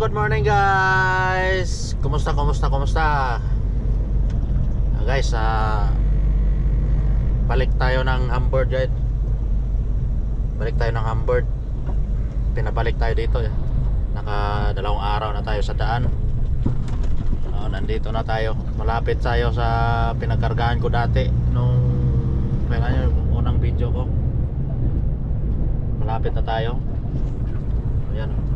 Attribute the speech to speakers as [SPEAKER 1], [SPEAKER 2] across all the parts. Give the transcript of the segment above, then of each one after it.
[SPEAKER 1] good morning guys. Kumusta, kumusta, kumusta? Ah, guys, ah balik tayo ng Hamburg guys. Balik tayo ng Hamburg. Pinabalik tayo dito eh. Naka dalawang araw na tayo sa daan. Ah, nandito na tayo. Malapit tayo sa pinagkargahan ko dati nung kailan yung unang video ko. Malapit na tayo. Ayan. Ayan.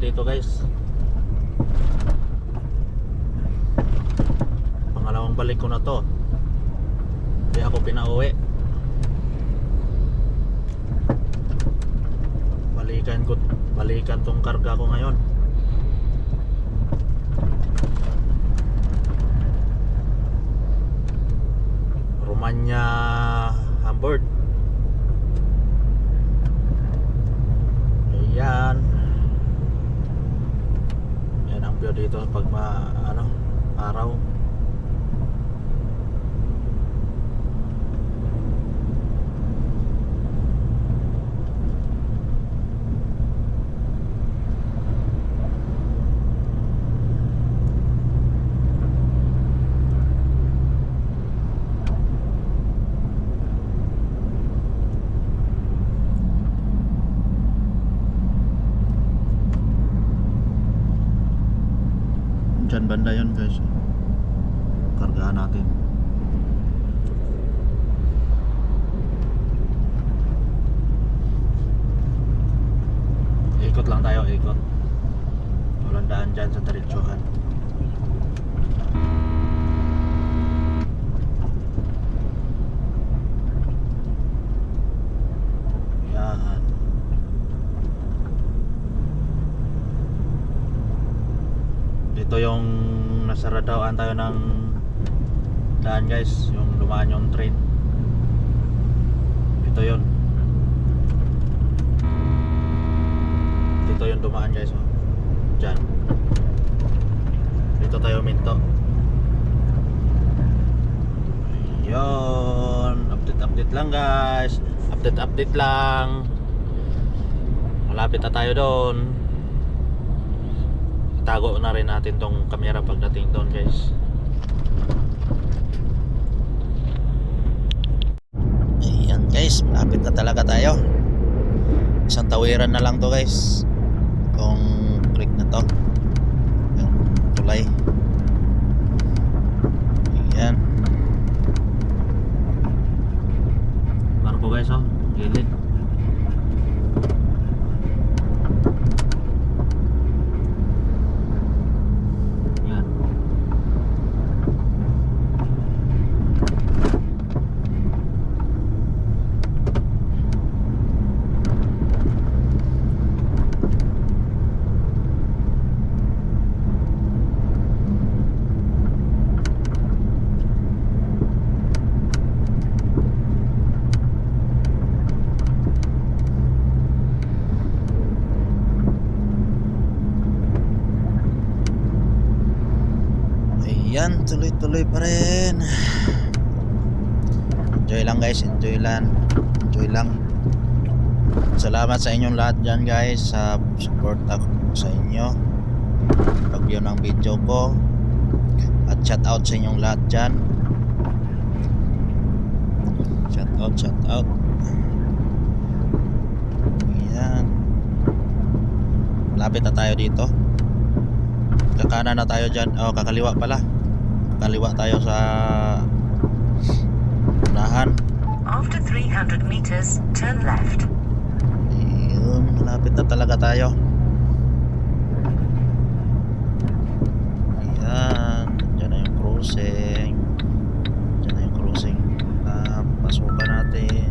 [SPEAKER 1] Tayo dito guys. Pangalawang balik ko na to. Hindi ako pinauwi. Balikan ko, balikan tong karga ko ngayon. Romanya Hamburg. Ayan. Yan ang view dito pag ma, ano, araw. Diyan banda yun guys. Kargahan natin. Ikot lang tayo, ikot. Walang daan dyan sa Taritsuhan. Yan. Dito yung nasaradaan tayo ng daan guys, yung lumaan yung train. Dito yun. Dito yung dumaan guys. Oh. Diyan. Dito tayo minto. Ayun. Update update lang guys. Update update lang. Malapit na tayo doon itago na rin natin tong camera pagdating doon guys. Ayan guys. Malapit na talaga tayo. Isang tawiran na lang to guys. Kung creek na to. Yung tulay. Ayan. Barko guys oh. Gilid Yan. Ayan, tuloy-tuloy pa rin. Enjoy lang guys, enjoy lang. Enjoy lang. Salamat sa inyong lahat dyan guys sa support ako sa inyo. Pag-view ng video ko. At shout out sa inyong lahat dyan. Shout out, shout out. Ayan. Lapit na tayo dito. Kakanan na tayo dyan. Oh, kakaliwa pala. Kakaliwa tayo sa unahan.
[SPEAKER 2] After 300 meters, turn left.
[SPEAKER 1] Ayun, malapit na talaga tayo. Ayan, dyan na yung cruising. Dyan na yung cruising. Ah, pasukan natin.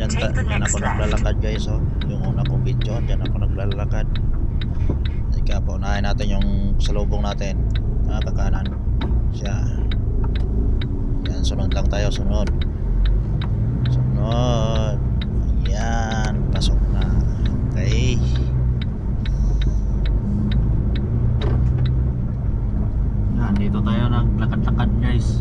[SPEAKER 1] Dyan, ta- dyan ako naglalakad guys oh. Yung una kong video, dyan ako naglalakad. Ika po, unahin natin yung salubong natin. Ah, kakanan. Siya. Yan, sunod lang tayo, sunod. Sunod. Yan, pasok na. Okay. Dito tayo naglakad-lakad guys.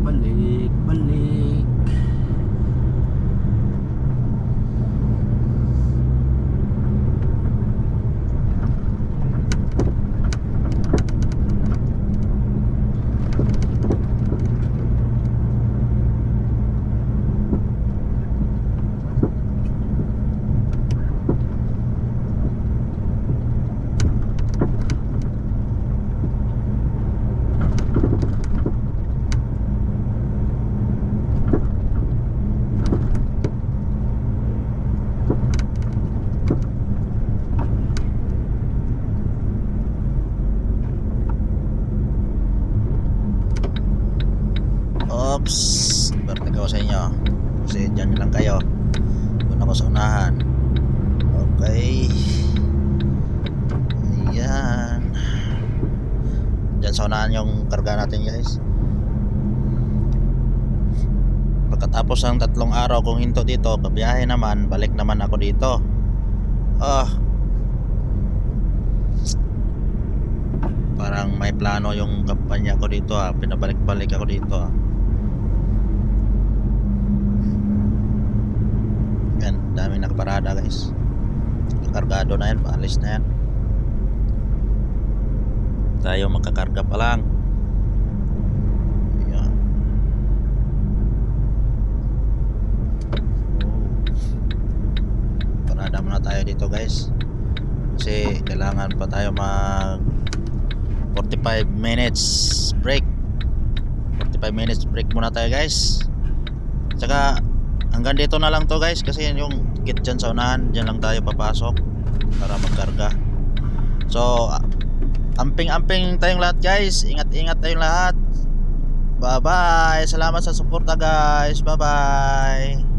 [SPEAKER 1] Balik, balik. Oops, berte ko sa inyo. Kasi dyan lang kayo. Doon ako sa unahan. Okay. Ayan. Dyan sa unahan yung karga natin guys. Pagkatapos ng tatlong araw kong hinto dito, kabiyahe naman, balik naman ako dito. Ah. Parang may plano yung kampanya ko dito ah. Pinabalik-balik ako dito ah. Yan, daming nakaparada guys. Kargado na yan, paalis na yan. Tayo makakarga pa lang. Yan. Oh. Parada muna tayo dito guys. Kasi kailangan pa tayo mag 45 minutes break. 45 minutes break muna tayo guys. Tsaka hanggang dito na lang to guys kasi yung gate dyan sa unahan. Dyan lang tayo papasok para magkarga. So amping-amping tayong lahat guys. Ingat-ingat tayong lahat. Bye bye salamat sa suporta guys. Bye bye